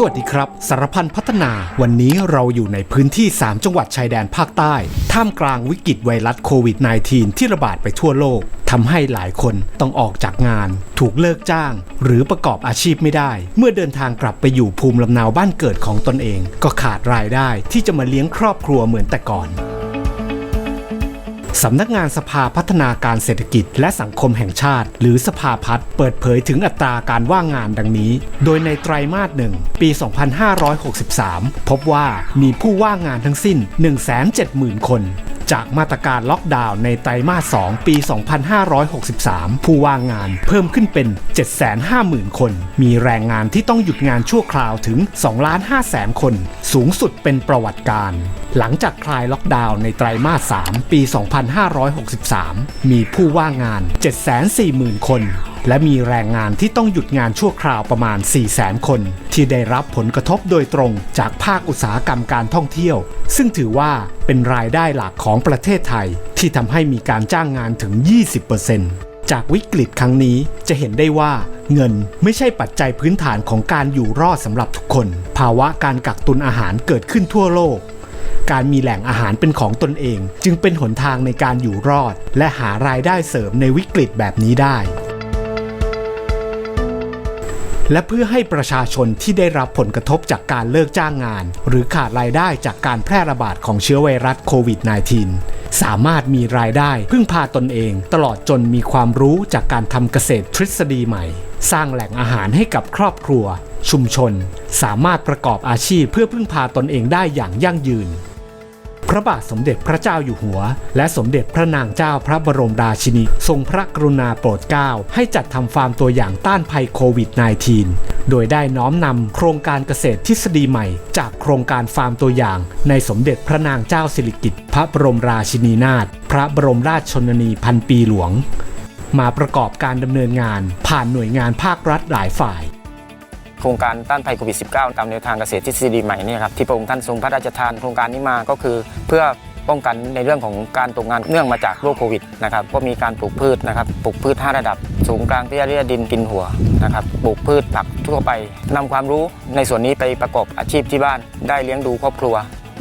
สวัสดีครับ สารพันพัฒนา วันนี้เราอยู่ในพื้นที่ 3 จังหวัดชายแดนภาคใต้ ท่ามกลางวิกฤตไวรัสโควิด -19 ที่ระบาดไปทั่วโลกทำให้หลายคนต้องออกจากงาน ถูกเลิกจ้าง หรือประกอบอาชีพไม่ได้ เมื่อเดินทางกลับไปอยู่ภูมิลำเนาบ้านเกิดของตนเอง ก็ขาดรายได้ที่จะมาเลี้ยงครอบครัวเหมือนแต่ก่อน สำนักงานสภาพัฒนาการเศรษฐกิจและสังคมแห่งชาติ หรือสภาพัฒน์เปิดเผยถึงอัตราการว่างงานดังนี้ โดยในไตรมาสหนึ่งปี 2563 พบว่ามีผู้ว่างงานทั้งสิ้น 170,000 คน จากมาตรการล็อกดาวน์ในไตรมาส 2 ปี 2563 ผู้ว่างงานเพิ่มขึ้นเป็น 750,000 คน มีแรงงานที่ต้องหยุดงานชั่วคราวถึง2 5 0 0 0 0คน สูงสุดเป็นประวัติการหลังจากคลายล็อกดาวน์ในไตรมาส 3 ปี 2563 มีผู้ว่างงาน 740,000 คน และมีแรงงานที่ต้องหยุดงานชั่วคราวประมาณ 400,000คน ที่ได้รับผลกระทบโดยตรงจากภาคอุตสาหกรรมการท่องเที่ยว ซึ่งถือว่าเป็นรายได้หลักของประเทศไทย ที่ทำให้มีการจ้างงานถึง 20%จากวิกฤตครั้งนี้จะเห็นได้ว่าเงินไม่ใช่ปัจจัยพื้นฐานของการอยู่รอดสำหรับทุกคน ภาวะการกักตุนอาหารเกิดขึ้นทั่วโลก การมีแหล่งอาหารเป็นของตนเอง จึงเป็นหนทางในการอยู่รอด และหารายได้เสริมในวิกฤตแบบนี้ได้ และเพื่อให้ประชาชนที่ได้รับผลกระทบจากการเลิกจ้างงาน หรือขาดรายได้จากการแพร่ระบาดของเชื้อไวรัสโควิด -19 สามารถมีรายได้พึ่งพาตนเอง ตลอดจนมีความรู้จากการทำเกษตรทฤษฎีใหม่ สร้างแหล่งอาหารให้กับครอบครัว ชุมชน สามารถประกอบอาชีพเพื่อพึ่งพาตนเองได้อย่างยั่งยืน พระบาทสมเด็จพระเจ้าอยู่หัว และสมเด็จพระนางเจ้าพระบรมราชินี ทรงพระกรุณาโปรดเกล้าให้จัดทำฟาร์มตัวอย่างต้านภัยโควิด -19 โดยได้น้อมนำโครงการเกษตรทฤษฎีใหม่ จากโครงการฟาร์มตัวอย่าง ในสมเด็จพระนางเจ้าสิริกิติ์พระบรมราชินีนาถพระบรมราชชนนีพันปีหลวง มาประกอบการดำเนินงานผ่านหน่วยงานภาครัฐหลายฝ่าย โครงการต้านภัยโควิด -19 ตามแนวทางเกษตรทฤษฎีใหม่นี่ครับที่พระองค์ท่านทรงพระราชทานโครงการนี้มาก็คือเพื่อป้องกันในเรื่องของการตกงานเนื่องมาจากโรคโควิดนะครับก็มีการปลูกพืชนะครับปลูกพืช 5 ระดับ สูงกลางเตี้ยเรียดินกินหัวนะครับปลูกพืชผักทั่วไปนำความรู้ในส่วนนี้ไปประกอบอาชีพที่บ้านได้เลี้ยงดูครอบครัว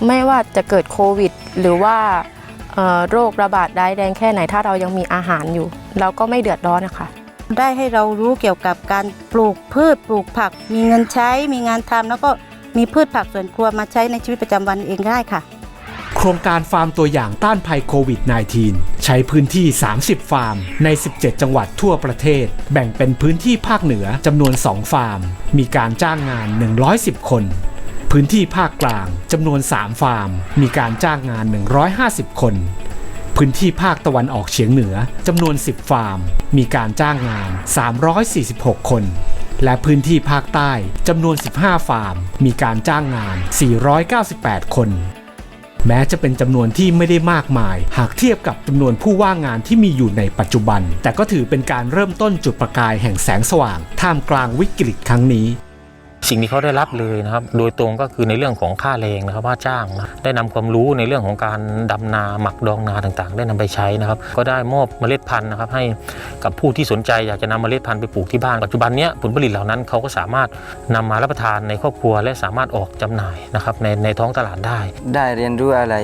ไม่ว่าจะเกิดโควิด หรือว่าโรคระบาดร้แรงแค่ไหนถ้าเรายังมีอาหารอยู่ เราก็ไม่เดือดร้อนนะคะ ได้ให้เรารู้เกี่ยวกับการปลูกพืชปลูกผัก มีเงินใช้มีงานทำแล้วก็มีพืชผักสวนครัวมาใช้ในชีวิตประจำวันเองได้ค่ะ โครงการฟาร์มตัวอย่างต้านภัยโควิด -19 ใช้พื้นที่ 30 ฟาร์ม ใน 17 จังหวัดทั่วประเทศ แบ่งเป็นพื้นที่ภาคเหนือจำนวน 2 ฟาร์ม มีการจ้างงาน 110 คนพื้นที่ภาคกลางจำนวน 3 ฟาร์ม มีการจ้างงาน 150 คน พื้นที่ภาคตะวันออกเฉียงเหนือจำนวน 10 ฟาร์ม มีการจ้างงาน 346 คน และพื้นที่ภาคใต้จำนวน 15 ฟาร์ม มีการจ้างงาน 498 คน แม้จะเป็นจำนวนที่ไม่ได้มากมาย หากเทียบกับจำนวนผู้ว่างงานที่มีอยู่ในปัจจุบัน แต่ก็ถือเป็นการเริ่มต้นจุดประกายแห่งแสงสว่าง ท่ามกลางวิกฤตครั้งนี้ สิ่งที่เขาได้รับเลยนะครับ โดยตรงก็คือในเรื่องของค่าแรงนะครับว่าจ้างนะได้นำความรู้ในเรื่องของการดำนาหมักดองนาต่างๆ ได้นำไปใช้นะครับ ก็ได้มอบเมล็ดพันธุ์นะครับ ให้กับผู้ที่สนใจอยากจะนำเมล็ดพันธุ์ไปปลูกที่บ้านปัจจุบันเนี้ยผลผลิตเหล่านั้นเขาก็สามารถนำมารับประทานในครอบครัวและสามารถออกจำหน่ายนะครับในในท้องตลาดได้ ได้เรียนรู้อะไร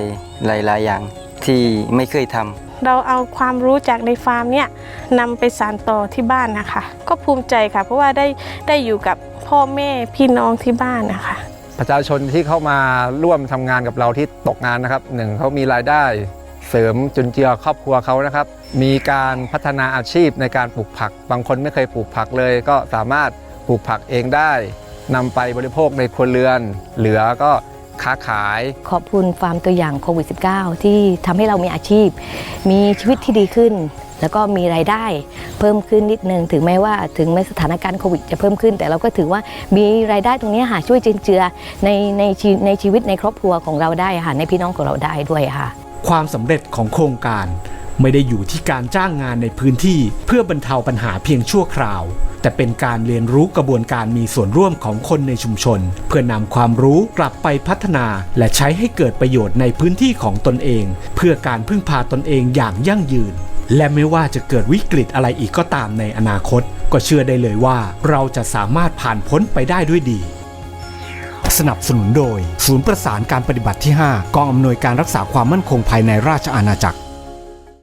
หลาย ๆ อย่างที่ไม่เคยทำเราเอาความรู้จากในฟาร์มเนี่ยนำไปสานต่อที่บ้านนะคะ ก็ภูมิใจค่ะ เพราะว่าได้ได้อยู่กับ พ่อแม่พี่น้องที่บ้านนะคะ ประชาชนที่เข้ามาร่วมทำงานกับเราที่ตกงานนะครับหนึ่งเขามีรายได้เสริมจุนเจือครอบครัวเขานะครับ มีการพัฒนาอาชีพในการปลูกผัก บางคนไม่เคยปลูกผักเลย ก็สามารถปลูกผักเองได้นำไปบริโภคในครัวเรือน เหลือก็ ค้าขาย ขอบคุณฟาร์มตัวอย่างโควิด -19 ที่ทำให้เรามีอาชีพ มีชีวิตที่ดีขึ้น แล้วก็มีรายได้เพิ่มขึ้นนิดนึงถึงแม้ว่าถึงแม้สถานการณ์โควิดจะเพิ่มขึ้น แต่เราก็ถือว่ามีรายได้ตรงนี้ค่ะช่วยจุนเจือในในชีในชีวิตในครอบครัวของเราได้ค่ะในพี่น้องของเราได้ด้วยค่ะ ความสำเร็จของโครงการไม่ได้อยู่ที่การจ้างงานในพื้นที่เพื่อบรรเทาปัญหาเพียงชั่วคราว แต่เป็นการเรียนรู้กระบวนการมีส่วนร่วมของคนในชุมชน เพื่อนำความรู้กลับไปพัฒนา และใช้ให้เกิดประโยชน์ในพื้นที่ของตนเอง เพื่อการพึ่งพาตนเองอย่างยั่งยืน และไม่ว่าจะเกิดวิกฤตอะไรอีกก็ตามในอนาคต ก็เชื่อได้เลยว่าเราจะสามารถผ่านพ้นไปได้ด้วยดีสนับสนุนโดย ศูนย์ประสานการปฏิบัติที่ 5 กองอำนวยการรักษาความมั่นคงภายในราชอาณาจักร